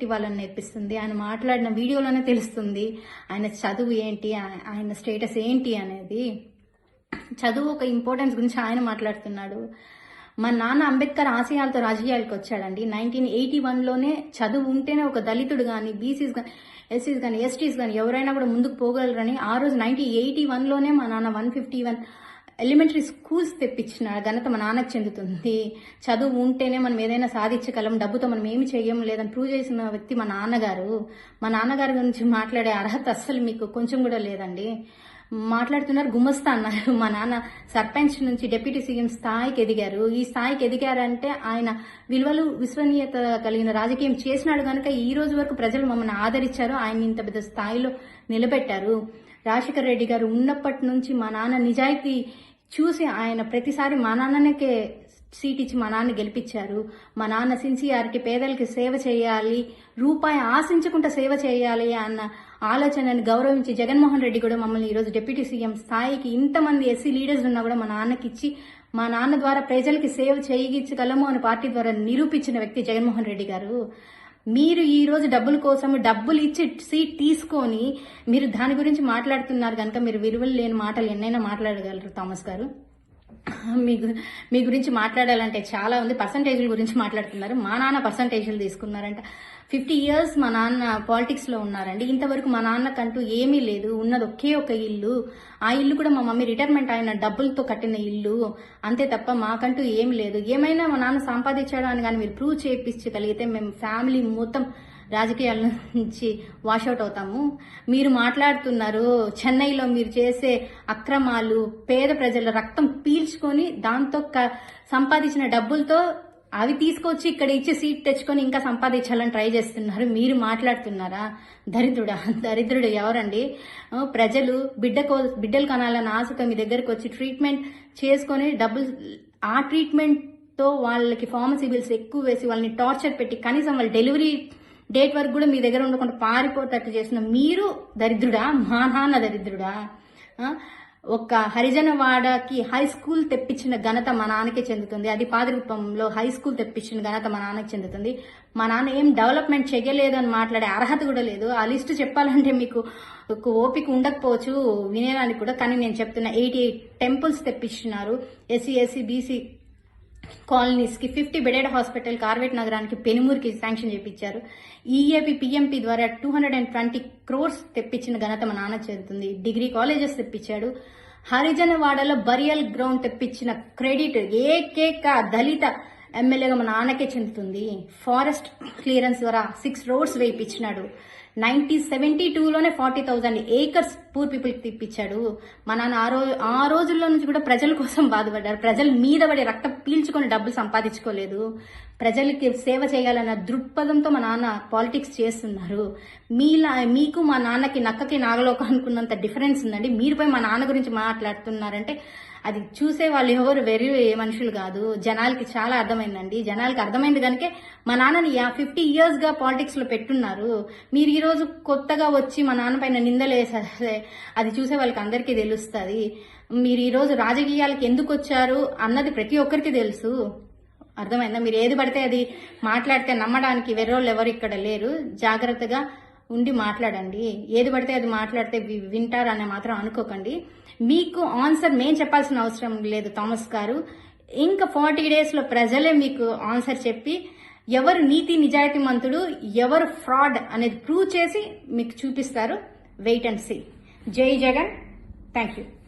Respect ఇవ్వాలని నేర్పిస్తుంది. ఆయన మాట్లాడిన వీడియోలోనే తెలుస్తుంది. ఆయన చదువు ఏంటి ఆయన స్టేటస్ ఏంటి అనేది. చదువు ఒక ఇంపార్టెన్స్ గురించి ఆయన మాట్లాడుతున్నాడు. మా నాన్న అంబేద్కర్ ఆశయాలతో రాజకీయాలకు వచ్చాడండి. నైన్టీన్ ఎయిటీ వన్లోనే చదువు ఉంటేనే ఒక దళితుడు కానీ బీసీస్ కానీ ఎస్సీస్ కానీ ఎస్టీస్ కానీ ఎవరైనా కూడా ముందుకు పోగలరని ఆ రోజు నైన్టీన్ ఎయిటీ వన్లోనే మా నాన్న one fifty one elementary schools తెప్పించిన ఘనత మా నాన్నకు చెందుతుంది. చదువు ఉంటేనే మనం ఏదైనా సాధించగలం డబ్బుతో మనం ఏమి చేయము లేదని ప్రూవ్ చేసిన వ్యక్తి మా నాన్నగారు. మా నాన్నగారి గురించి మాట్లాడే అర్హత అస్సలు మీకు కొంచెం కూడా లేదండి. మాట్లాడుతున్నారు గుమస్తా అన్నారు. మా నాన్న సర్పంచ్ నుంచి డిప్యూటీ సీఎం స్థాయికి ఎదిగారు. ఈ స్థాయికి ఎదిగారంటే ఆయన విలువలు విశ్వనీయత కలిగిన రాజకీయం చేసినాడు కనుక ఈ రోజు వరకు ప్రజలు మమ్మల్ని ఆదరించారు. ఆయన ఇంత పెద్ద స్థాయిలో నిలబెట్టారు. రాజశేఖర రెడ్డి గారు ఉన్నప్పటి నుంచి మా నాన్న నిజాయితీ చూసి ఆయన ప్రతిసారి మా నాన్నకే సీట్ ఇచ్చి మా నాన్న గెలిపించారు. మా నాన్న సిన్సియారిటీ పేదలకి సేవ చేయాలి రూపాయి ఆశించకుండా సేవ చేయాలి అన్న ఆలోచనని గౌరవించి జగన్మోహన్ రెడ్డి కూడా మమ్మల్ని ఈరోజు డిప్యూటీ సీఎం స్థాయికి ఇంతమంది ఎస్సీ లీడర్స్ ఉన్నా కూడా మా నాన్నకి ఇచ్చి మా నాన్న ద్వారా ప్రజలకి సేవ చేయించగలము అని పార్టీ ద్వారా నిరూపించిన వ్యక్తి జగన్మోహన్ రెడ్డి గారు. మీరు ఈ రోజు డబ్బుల కోసం డబ్బులు ఇచ్చి సీట్ తీసుకొని మీరు దాని గురించి మాట్లాడుతున్నారు కనుక మీరు విలువలు లేని మాటలు ఎన్నైనా మాట్లాడగలరు థామస్ గారు? మీ మీ గురించి మాట్లాడాలంటే చాలా ఉంది పర్సంటేజ్ల గురించి మాట్లాడుతున్నారు. మా నాన్న పర్సంటేజ్లు తీసుకున్నారంట. ఫిఫ్టీ ఇయర్స్ మా నాన్న పాలిటిక్స్లో ఉన్నారండి. ఇంతవరకు మా నాన్నకంటూ ఏమీ లేదు. ఉన్నది ఒకే ఒక ఇల్లు. ఆ ఇల్లు కూడా మా మమ్మీ రిటైర్మెంట్ అయిన డబ్బులతో కట్టిన ఇల్లు. అంతే తప్ప మాకంటూ ఏమీ లేదు. ఏమైనా మా నాన్న సంపాదించాడు అని కానీ మీరు ప్రూవ్ చేయించగలిగితే మేము ఫ్యామిలీ మొత్తం రాజకీయాల నుంచి వాషౌట్ అవుతాము. మీరు మాట్లాడుతున్నారు చెన్నైలో మీరు చేసే అక్రమాలు పేద ప్రజల రక్తం పీల్చుకొని దాంతో క- సంపాదించిన డబ్బులతో అవి తీసుకొచ్చి ఇక్కడ ఇచ్చి సీట్ తెచ్చుకొని ఇంకా సంపాదించాలని ట్రై చేస్తున్నారు. మీరు మాట్లాడుతున్నారా? దరిద్రుడా దరిద్రుడు ఎవరండి? ప్రజలు బిడ్డ కో బిడ్డలు కనాలన్న ఆశతో మీ దగ్గరకు వచ్చి ట్రీట్మెంట్ చేసుకొని డబ్బులు ఆ ట్రీట్మెంట్తో వాళ్ళకి ఫార్మసీ బిల్స్ ఎక్కువ వేసి వాళ్ళని టార్చర్ పెట్టి కనీసం వాళ్ళు డెలివరీ డేట్ వరకు కూడా మీ దగ్గర ఉండకుండా పారిపోతట్టు చేసిన మీరు దరిద్రుడా? మా నాన్న దరిద్రుడా ఒక హరిజన వాడకి హై స్కూల్ తెప్పించిన ఘనత మా నాన్నకే చెందుతుంది. అది పాదరూపంలో హై స్కూల్ తెప్పించిన ఘనత మా నాన్నకి చెందుతుంది. మా నాన్న ఏం డెవలప్మెంట్ చేయలేదు అని మాట్లాడే అర్హత కూడా లేదు. ఆ లిస్ట్ చెప్పాలంటే మీకు ఓపిక ఉండకపోవచ్చు వినేదానికి కూడా. కానీ నేను చెప్తున్నా ఎయిటీ ఎయిట్ టెంపుల్స్ తెప్పించినారు. ఎస్సీ ఎస్సీ బీసీ కాలనీస్కి ఫిఫ్టీ బెడెడ్ హాస్పిటల్ కార్వేట్ నగరానికి పెనుమూరికి శాంక్షన్ చేపించారు. ఈఏపీ పీఎంపీ ద్వారా two hundred and twenty crores తెప్పించిన ఘనత మా నాన్న చెందుతుంది డిగ్రీ కాలేజెస్ తెప్పించాడు. హరిజనవాడలో బరియల్ గ్రౌండ్ తెప్పించిన క్రెడిట్ ఏకేక దళిత ఎమ్మెల్యేగా మా నాన్నకే చెందుతుంది. ఫారెస్ట్ క్లియరెన్స్ ద్వారా సిక్స్ రోడ్స్ వేయించినాడు. నైన్టీన్ సెవెంటీ టూలోనే ఫార్టీ థౌజండ్ ఏకర్స్ పూర్ పీపుల్కి తిప్పించాడు. మా నాన్న ఆ రోజు ఆ రోజుల్లో నుంచి కూడా ప్రజల కోసం బాధపడ్డారు. ప్రజల మీద పడి రక్తం పీల్చుకొని డబ్బులు సంపాదించుకోలేదు. ప్రజలకి సేవ చేయాలన్న దృక్పథంతో మా నాన్న పాలిటిక్స్ చేస్తున్నారు. మీలా మీకు మా నాన్నకి నక్కకి నాగలోక అనుకున్నంత డిఫరెన్స్ ఉందండి. మీరు పోయి మా నాన్న గురించి మాట్లాడుతున్నారంటే అది చూసే వాళ్ళు ఎవరు వెరీ మనుషులు కాదు. జనాలకి చాలా అర్థమైందండి. జనాలకి అర్థమైంది కనుక మా నాన్నని ఫిఫ్టీ ఇయర్స్గా పాలిటిక్స్లో పెట్టున్నారు. మీరు ఈరోజు కొత్తగా వచ్చి మా నాన్న పైన నిందలేసే అది చూసే వాళ్ళకి అందరికీ తెలుస్తుంది. మీరు ఈరోజు రాజకీయాలకు ఎందుకు వచ్చారు అన్నది ప్రతి ఒక్కరికి తెలుసు. అర్థమైందా? మీరు ఏది పడితే అది మాట్లాడితే నమ్మడానికి వెర్రోళ్ళు ఎవరు ఇక్కడ లేరు. జాగ్రత్తగా ఉండి మాట్లాడండి. ఏది పడితే అది మాట్లాడితే వి- మాత్రం అనుకోకండి. మీకు ఆన్సర్ మేం చెప్పాల్సిన అవసరం లేదు థామస్ గారు. ఇంకా ఫార్టీ డేస్లో ప్రజలే మీకు ఆన్సర్ చెప్పి ఎవరు నీతి నిజాయితీ మంతుడు ఎవరు ఫ్రాడ్ అనేది ప్రూవ్ చేసి మీకు చూపిస్తారు. Wait and see. Jai Jagan. Thank you.